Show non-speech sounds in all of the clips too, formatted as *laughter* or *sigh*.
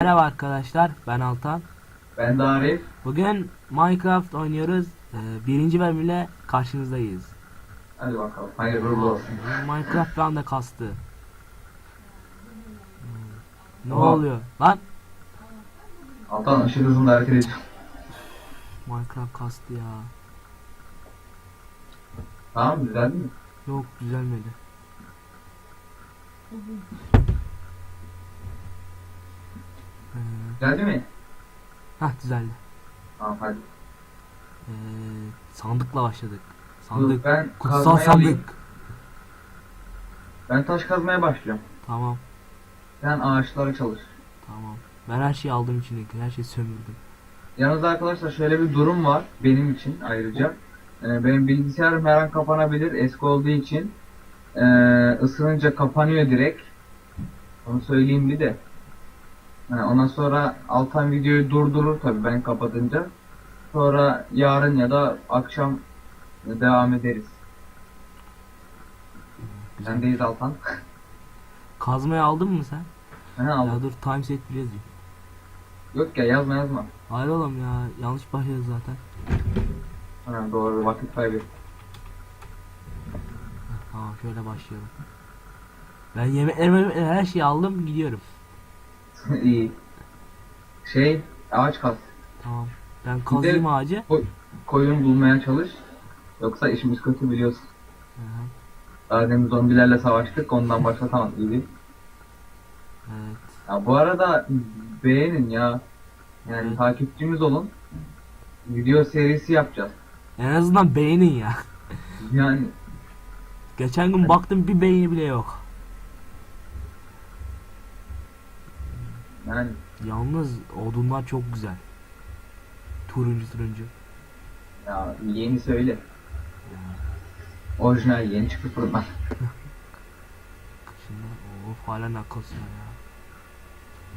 Merhaba arkadaşlar, ben Altan. Ben de Arif. Bugün Minecraft oynuyoruz. Ee, birinci bölümle karşınızdayız. Hadi bakalım. Hayırlı uğurlu olsun. Minecraft bir anda kastı. Hmm. Ne Oha. oluyor? Lan! Altan ışık hızında hareket ediyor. Minecraft kastı ya. Tamam? Düzeldi mi? Yok düzelmedi. Ee, Düzeldi mi? hah düzeldi. Tamam hadi. Ee, sandıkla başladık. Dur, Sandık. ben Kutsal kazmayı alayım. sandık. Ben taş kazmaya başlıyorum. Tamam. Sen ağaçlara çalış. Tamam. Ben her şeyi aldım içindeki. Her şeyi sömürdüm. Yalnız arkadaşlar şöyle bir durum var benim için ayrıca. Ee, benim bilgisayarım her an kapanabilir eski olduğu için. Ee, ısınınca kapanıyor direkt. Onu söyleyeyim bir de. Ha, ondan sonra Altan videoyu durdurur tabii ben kapatınca. Sonra yarın ya da akşam devam ederiz. Güzel. Sendeyiz Altan. Kazmayı aldın mı sen? Aldım. Ya dur time set bir yazayım. Yok ya yazma yazma. Hayır oğlum ya yanlış başladı zaten. Ha, doğru vakit kaybet. Tamam şöyle başlayalım. Ben yemeklerimi her şeyi aldım gidiyorum. *laughs* İyi. Şey ağaç kaz. Tamam. Ben kazayım ağacı. Koyun bulmaya çalış. Yoksa işimiz kötü biliyorsun. Hı hı, Daha demin zombilerle savaştık ondan başlatamadık iyi. Evet. Ya bu arada beğenin ya. Yani Evet. takipçimiz olun. Video serisi yapacağız. En azından beğenin ya. Yani Geçen gün baktım bir beğeni bile yok. Yani Yalnız odunlar çok güzel. Turuncu turuncu. ya yeni söyle. Orijinal yeni çıktı fırından. *laughs* Şimdi of hala kasıyor ya.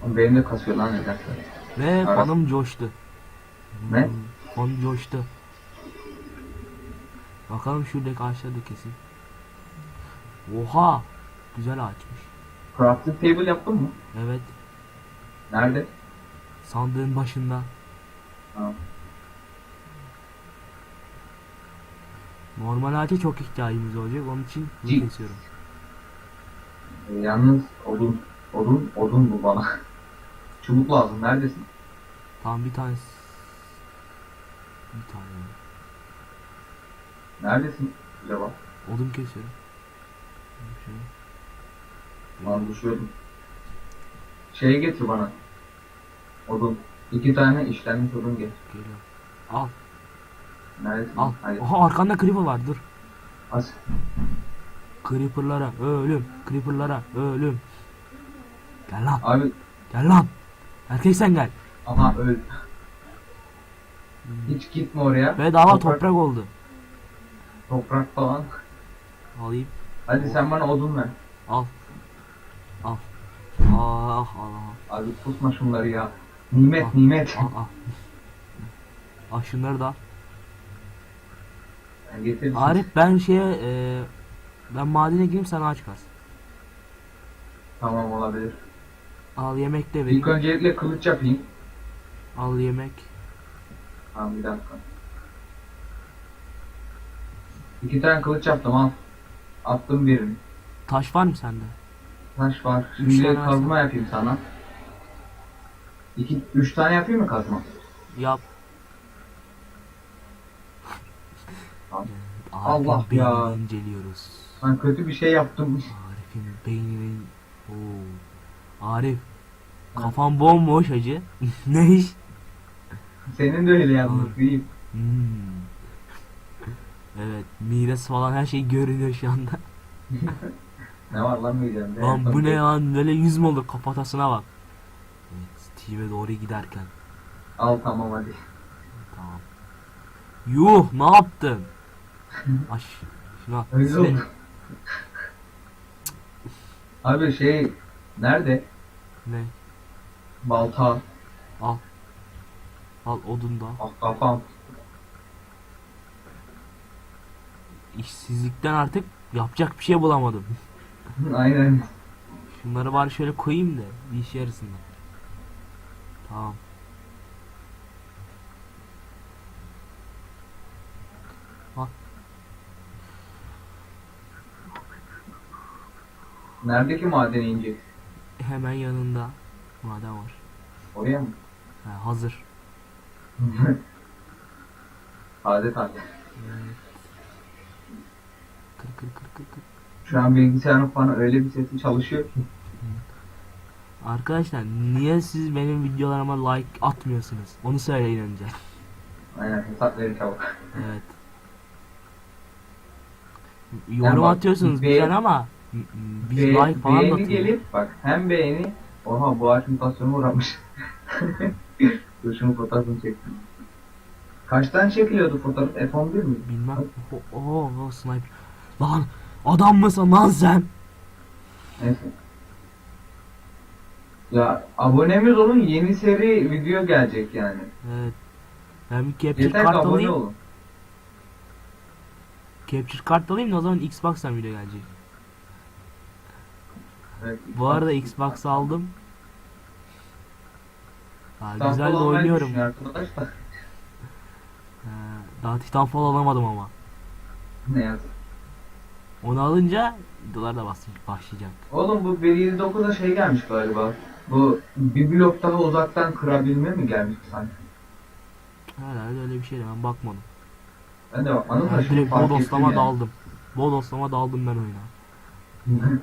Oğlum Benim de kasıyor lan nedense. Ve Arası- fanım coştu. Ne? Hmm, Fanım coştu. Bakalım şuradaki ağaçları da kesin. Oha! Güzel ağaçmış. Crafting table yaptın mı? Evet. Nerede? Sandığın başında. Ha. Normal ağaca çok ihtiyacımız olacak. Onun için bunu kesiyorum. Ee, yalnız odun, odun, odun bu bana. *laughs* Çubuk lazım. Neredesin? Tamam bir tane. Bir tane. Neredesin acaba? Odun kesiyorum. Şöyle. Lan düşüyordum. Şeye getir bana. Odun. İki tane işlenmiş odun getir. Geliyor. Al Neredesin? al. Hayır. Oha arkanda creeper var dur. Az. Creeper'lara ölüm. Creeper'lara ölüm. Gel lan. Abi Gel lan. Erkek sen gel. aha öl. Hiç gitme oraya. Bedava Toprak- toprak oldu. Toprak falan. Alayım. Hadi sen bana odun ver. Al. Al. Ah Allah. Abi pusma şunları ya. Nimet nimet. Al al. Al şunları da. al. Getir. Arif ben şeye e, ben madene gireyim sen ağaç kaz. Tamam olabilir. Al yemek de vereyim. İlk öncelikle kılıç yapayım. Al yemek. Tamam bir dakika. İki tane kılıç yaptım al. Attım birini. Taş var mı sende? Taş var. Şimdi tane kazma versene. yapayım sana. İki, üç tane yapayım mı kazma? Yap. Al. Evet, Allah ya. inceliyoruz. Ben kötü bir şey yaptım. Arif'in beyninin... Oo. Arif. Kafan bomboş hacı. *laughs* ne iş? Senin de öyle yalnız Al. değil. Hmm. Evet, miras falan her şey görünüyor şu anda. *laughs* Ne var lan midemde? Lan bu ne lan böyle yüz mü olur kafatasına bak. Evet, Steve'e doğru giderken. Al tamam hadi. Tamam. Yuh ne yaptın? *laughs* Aş şuna Öyle oldu. Abi şey nerede? ne? Balta. Al. Al odun da. Ah kafam. İşsizlikten artık yapacak bir şey bulamadım. *laughs* Aynen. Şunları bari şöyle koyayım da bir işe yarasınlar. Tamam. Neredeki madene inecek? Hemen yanında maden var. Oraya mı? Ha, hazır. *laughs* Taze taze. Evet. Kır kır kır kır kır. Şu an bilgisayarın falan öyle bir sesi çalışıyor ki. Arkadaşlar niye siz benim videolarıma like atmıyorsunuz? Onu söyleyin önce. Aynen hesap verin çabuk. Evet. Yorum bak, atıyorsunuz be- güzel ama biz Be- like falan da beğeni atıyoruz. gelip bak hem beğeni Oha bu ağaç mutasyonu uğramış. *laughs* Dur şunu fotoğrafını çektim. Kaçtan çekiliyordu fotoğraf? F11 mi? Bilmem. Oo, oo, oo, sniper. Lan adam mısın lan sen? Neyse. *laughs* Ya abonemiz olun yeni seri video gelecek yani. Evet. Ben bir capture Yeter ki kart abone alayım. olun. Capture kart alayım da o zaman Xbox'tan video gelecek. Evet, Bu arada Xbox aldım. Ha, Titanfall güzel de almayı oynuyorum. düşünüyor Arkadaşlar. *laughs* Ha, daha Titanfall alamadım ama. Ne yazık. Onu alınca dolar da başlayacak. Oğlum bu 1.29'a şey gelmiş galiba. Bu bir blok daha uzaktan kırabilme mi gelmiş sanki? Herhalde öyle bir şeydi ben bakmadım. Ben de bakmadım da şimdi fark ettim yani. daldım. Bodoslama daldım ben oyuna. *laughs*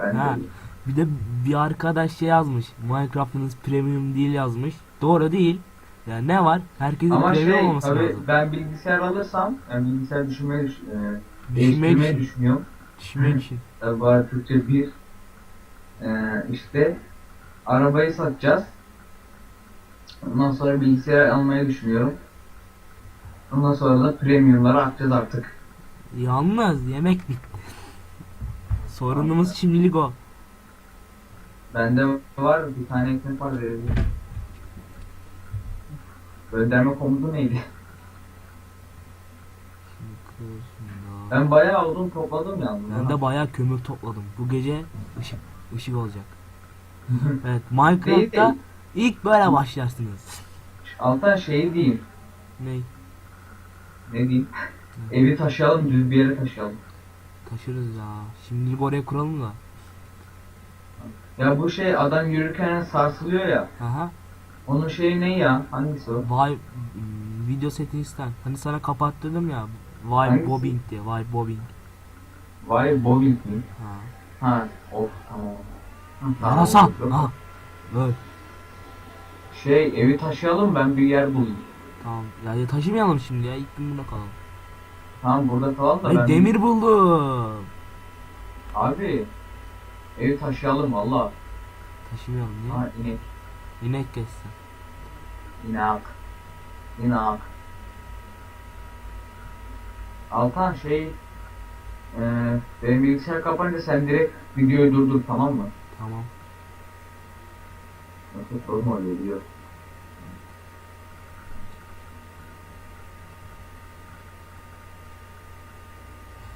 ben Ha. de. Bir de bir arkadaş şey yazmış. Minecraft'ınız premium değil yazmış. Doğru değil. Yani ne var? Herkesin Ama premium şey olması tabii lazım. ben bilgisayar alırsam yani bilgisayar düşünmeyi düş- e, değiştirmeyi düşünüyorum. Bu arada Türkçe bir e, işte arabayı satacağız. Ondan sonra bilgisayar almayı düşünüyorum. Ondan sonra da premiumlara akacağız artık. Yalnız yemek bitti. Sorunumuz şimdilik o. Bende var bir tane ekmek var verebilirim. Gönderme komutu neydi? Ben bayağı odun topladım yalnız. Ben de bayağı kömür topladım. Bu gece ışık ışık olacak. *laughs* Evet, Minecraft'ta Değil, ilk böyle başlarsınız. Altan şey diyeyim. Ne? Ne diyeyim? *laughs* Evi taşıyalım düz bir yere taşıyalım. Taşırız ya. Şimdilik oraya kuralım da. Ya bu şey adam yürürken sarsılıyor ya. Aha. Onun şeyi ne ya? Hangisi o? Vay video settings'ten. Hani sana kapat dedim ya. Vibe Hangisi? bobbing diye. Vibe bobbing. Vay Bobbing mi? Ha. Ha, of tamam. Hı, tamam. Ha. Öl. Şey evi taşıyalım ben bir yer bulayım. Tamam. Ya, ya taşımayalım şimdi ya. İlk gün burada kalalım. Tamam burada kalalım da Ay ben... demir buldum. Abi evi taşıyalım valla. Taşımayalım niye? Ha inek. İnek kessin. İnak. İnak. Altan şey e, benim bilgisayar kapanınca sen direkt videoyu durdur tamam mı? Tamam. Yoksa sorun oluyor diyor.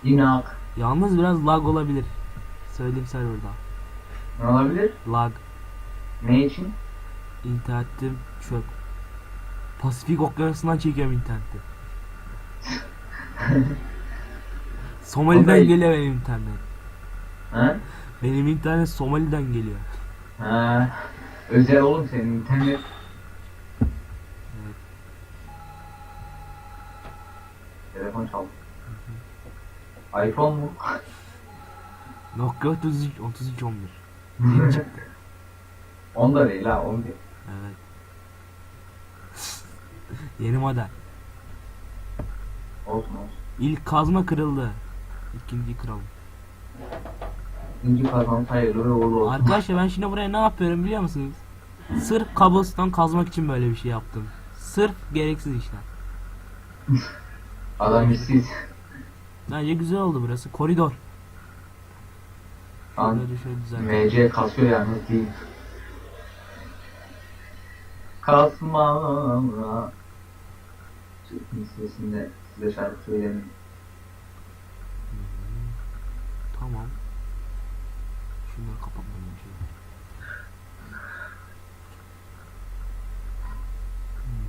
İnak. Yalnız biraz lag olabilir. Söyleyeyim serverda. Ne olabilir? Lag. Ne için? İnternetim çöp. Pasifik okyanusundan çekiyorum interneti. *laughs* *laughs* Somali'den Okey. geliyor benim internet. Ha? Benim internet Somali'den geliyor. Ha. Özel oğlum senin internet. Telefon çaldı. iPhone mu? *laughs* Nokia 33 33 11. Yeni çıktı. Onda değil ha, on değil. Evet. *laughs* Yeni model. Olsun olsun. İlk kazma kırıldı. İkinci kıralım. İkinci kazan sayılır uğurlu olsun. Arkadaşlar ben şimdi buraya ne yapıyorum biliyor musunuz? Sırf cobblestone kazmak için böyle bir şey yaptım. Sırf gereksiz işler. Adam işsiz. Bence güzel oldu burası. Koridor. An düzenleyelim. MC kasıyor yalnız değil. Kasma. Türk'ün sesinde size şarkı söylemeyin. Tamam. Şunları kapatmam önce. Hmm.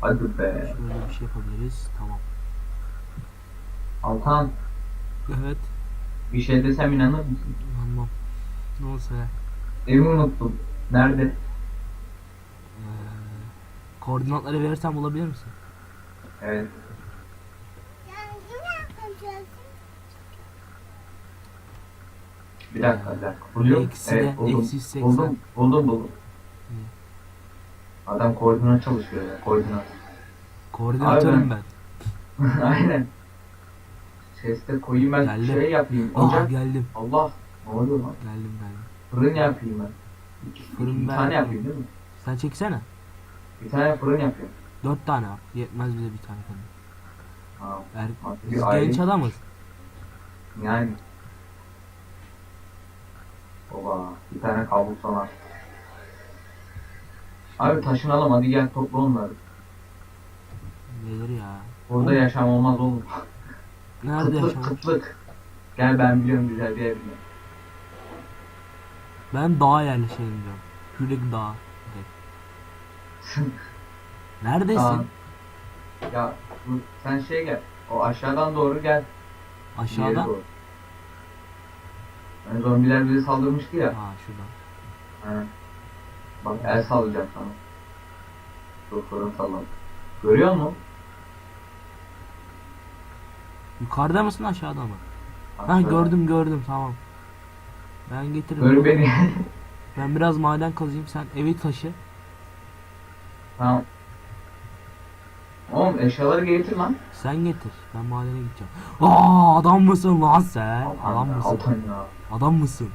Hadi be. Şöyle bir şey yapabiliriz. Tamam. Altan. Evet. Bir şey desem inanır mısın? İnanmam. Ne olsa. Evi unuttum. Nerede? Ee, koordinatları verirsen bulabilir misin? Evet. Bir dakika bir dakika. Buluyorum. Eksi evet de, buldum. eksi 80. Buldum buldum buldum. Adam koordinat çalışıyor ya koordinat. Koordinatörüm ben. *laughs* Aynen. Seste koyayım ben Geldim. şey yapayım. Aa Ocak. geldim. Allah. Ne oluyor lan? Geldim geldim. Fırın yapayım ben. İki, Fırın bir ben tane yapayım. yapayım değil mi? Sen çeksene. Bir tane fırın yapıyorum. Dört tane yap. Yetmez bize bir tane kadar. Ha, Er, Bak, bir biz aile- genç adamız. yani. Oba. Bir tane kabul sana. Abi taşınalım hadi gel topla onları. Neler ya? Burada yaşam olmaz oğlum. Nerede kıtlık yaşamak? kıtlık. Gel ben biliyorum güzel bir ev biliyorum. Ben dağa yerleşelim diyorum. Hürek Dağı. *laughs* Neredesin? Tamam. Ya bu- sen şey gel. O aşağıdan doğru gel. ileri Aşağıda. doğru. Yani zombiler bizi saldırmıştı ya. Ha şurada. He. Bak el sallayacağım sana. Dur fırın sallam. Görüyor musun? Yukarıda mısın aşağıda mı? Ha Aşağıda. gördüm gördüm tamam. Ben getiririm. Gör beni. Ben biraz maden kazayım sen evi taşı. tamam. Oğlum eşyaları getir lan. Sen getir. Ben madene gideceğim. Aa adam mısın lan sen? Altan Adam ya, mısın? Altan ya. Adam mısın?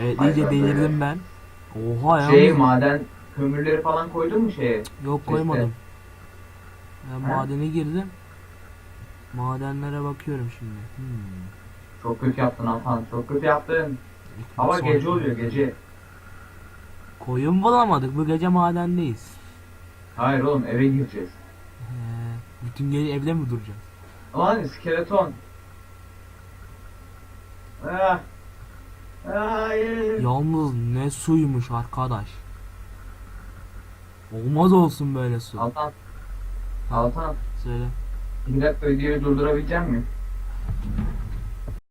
Evet Ay iyice ben delirdim ben. Oha ya. Şey maden kömürleri falan koydun mu şeye? Yok koymadım. Ben He? madene girdim. Madenlere bakıyorum şimdi. Hmm. Çok kötü yaptın Altan. Çok kötü yaptın. Hava gece oluyor gece. Koyun bulamadık. Bu gece madendeyiz. Hayır oğlum eve gireceğiz. He, bütün gece evde mi duracağız? Lan skeleton. Ah. Hayır. Yalnız ne suymuş arkadaş. Olmaz olsun böyle su. Altan. Altan. Söyle. Bir dakika videoyu durdurabilecek miyim?